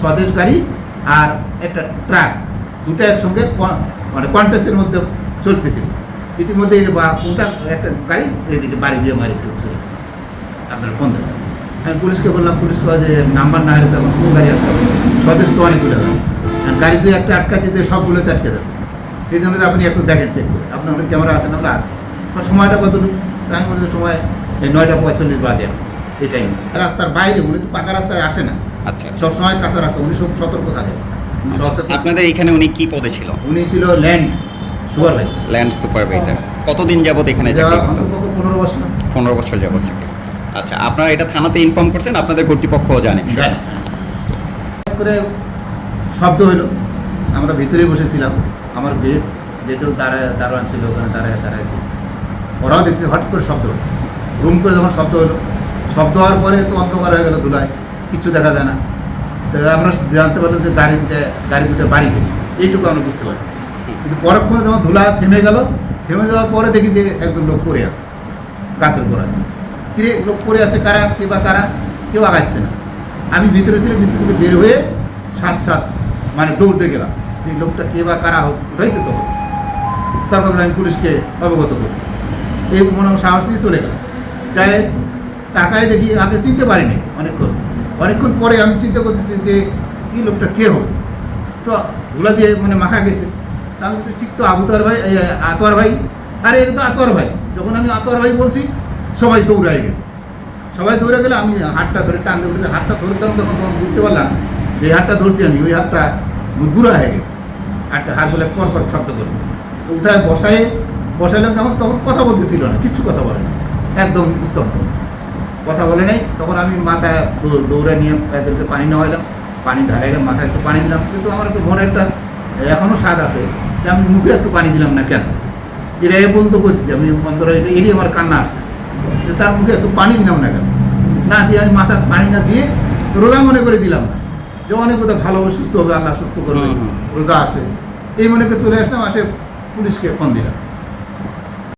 স্বদেশ গাড়ি আর একটা ট্রাক, দুটো একসঙ্গে ক- মানে কন্টেস্টের মধ্যে চলতেছিল। ইতিমধ্যে বা, কোনটা, একটা গাড়ি এদিকে বাড়ি দিয়ে মারি চলে গেছে। আপনার দেবেন আমি পুলিশকে বললাম, পুলিশ কয় যে নাম্বার না হলে তখন কোন গাড়ি আটকাবে স্বদেশ তো অনেকগুলো গাড়ি দিয়ে একটা আটকা দিতে সবগুলোতে আটকে দেবে এই জন্য আপনি একটু দেখেন চেক করে। আপনার ওখানে ক্যামেরা আছে না? আছে। আর সময়টা কতটুকু? আমি বলছি সময় নয়টা পঁয়তাল্লিশ বাজে। এই টাইম রাস্তার বাইরে, উনি তো পাকা রাস্তায় আসে না। আচ্ছা সব সময় কাঁচা রাস্তা উনি সব সতর্ক থাকে। আপনাদের এখানে উনি কি পদে ছিল উনি ছিল land supervisor land supervisor কতদিন যাবত এখানে চাকরি পনেরো বছর পনেরো বছর যাবত চাকরি আচ্ছা আপনারা এটা থানাতে ইনফর্ম করছেন আপনাদের কর্তৃপক্ষও জানে করে শব্দ হলো আমরা ভিতরে বসেছিলাম আমার বেড বেডেও দাঁড়ায় দারোয়ান ছিল ওখানে দাঁড়ায় দাঁড়ায় ছিল ওরাও দেখতে হট করে শব্দ হলো রুম করে যখন শব্দ হলো শব্দ হওয়ার পরে তো অন্ধকার হয়ে গেল ধুলায় কিছু দেখা যায় না। আমরা জানতে পারলাম যে গাড়ি দুটো গাড়ি দুটো বাড়ি গেছে। এইটুকু আমরা বুঝতে পারছি। কিন্তু পরক্ষণে যখন ধুলা থেমে গেল, থেমে যাওয়ার পরে দেখি যে একজন লোক পড়ে আছে, গাছের গোড়ায় কিরে লোক পড়ে আছে কারা কে বা কারা? কেউ আগাচ্ছে না। আমি ভিতরে ছিলাম, ভিতর থেকে বের হয়ে সাত সাত মানে দৌড়তে গেলাম। এই লোকটা কে বা কারা হোক রইতে তো হবে তারপর আমি পুলিশকে অবগত করি। এই মনে সাহস নিয়ে চলে গেলাম যাই তাকায় দেখি, আগে চিনতে পারিনি অনেকক্ষণ। অনেকক্ষণ পরে আমি চিন্তা করতেছি যে, এই লোকটা কে হবে? তো ধুলা দিয়ে মানে মাখা গেছে। তা আমি বলছি, ঠিক তো, আবুতার ভাই আতোয়ার ভাই। আরে, এটা তো আতোয়ার ভাই। যখন আমি আতোয়ার ভাই বলছি, সবাই দৌড়ায় গেছে। সবাই দৌড়ে গেলে আমি হাতটা ধরে টান দিয়ে হাতটা ধরতাম, তখন তখন বুঝতে পারলাম যে হাতটা ধরছি আমি, ওই হাতটা গুঁড়া হয়ে গেছে। হাতটা হাত বলে পর পর শব্দ করবে তো উঠায় বসায়, বসাইলাম, তখন তখন কথা বলতেছিল না কিচ্ছু কথা বলে না। একদম স্তব্ধ। কথা বলে নাই। তখন আমি মাথায় দৌ- দৌড়ে নিয়ে এদেরকে পানি নেওয়াইলাম পানি ঢালাইলাম মাথায় একটু পানি দিলাম। কিন্তু আমার একটু মনে একটা এখনও স্বাদ আছে যে আমি মুখে একটু পানি দিলাম না কেন? এরা এ পর্যন্ত করতেছি আমি অন্তর এরই আমার কান্না আসতেছে। যে তার মুখে একটু পানি দিলাম না কেন? না দিয়ে আমি মাথা পানি না দিয়ে রোজা মনে করে দিলাম না। যে অনেক বোধহয় ভালো হবে সুস্থ হবে আল্লাহ সুস্থ করবে। রোজা আছে। এই মনে করে চলে আসলাম আসে পুলিশকে ফোন দিলাম।